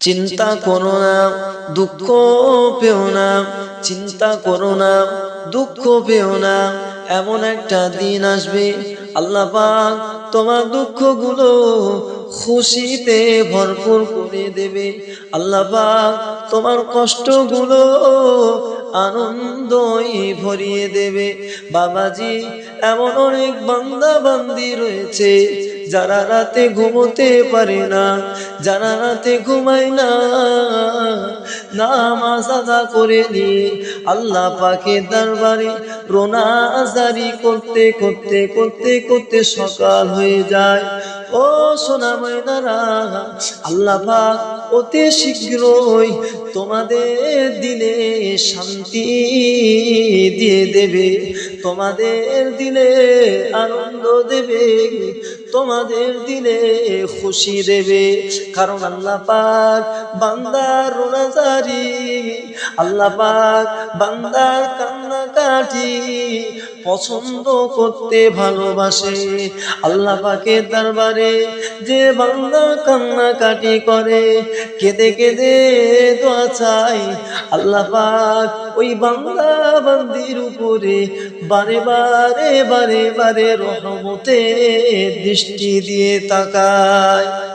চিন্তা করো না দুঃখ পেও না চিন্তা করো না দুঃখ পেও না এমন একটা দিন আসবে। আল্লাহ পাক তোমার দুঃখগুলো খুশিতে ভরপুর করে দেবে। আল্লাহ পাক তোমার কষ্টগুলো আনন্দই ভরিয়ে দেবে। বাবাজি এমন অনেক বান্দা বান্দি রয়েছে যারা রাতে ঘুমোতে পারে না, যারা রাতে ঘুমায় না, নামাজ আদা করে নিয়ে আল্লাহ পাকে দরবারে রোনাজারি করতে করতে করতে করতে সকাল হয়ে যায়। ও সোনা ময়নারা, আল্লাহ পাক অতি শীঘ্রই তোমাদের দিলে শান্তি দিয়ে দেবে, তোমাদের দিলে আনন্দ দেবে। তোমাদের দিলে খুশি দেবে। কারণ আল্লাহ পাক বান্দার রোনাজারি, আল্লাহ পাক বান্দার কান্নাকাটি পছন্দ করতে ভালোবাসে। আল্লাহ পাকের দরবারে যে বান্দা কান্নাকাটি করে, কেঁদে কেঁদে দোয়া চাই আল্লাহ পাক ওই বান্দা বান্দির উপরে বারে বারে বারে বারে রহমতে দৃষ্টি দিয়ে তাকায়।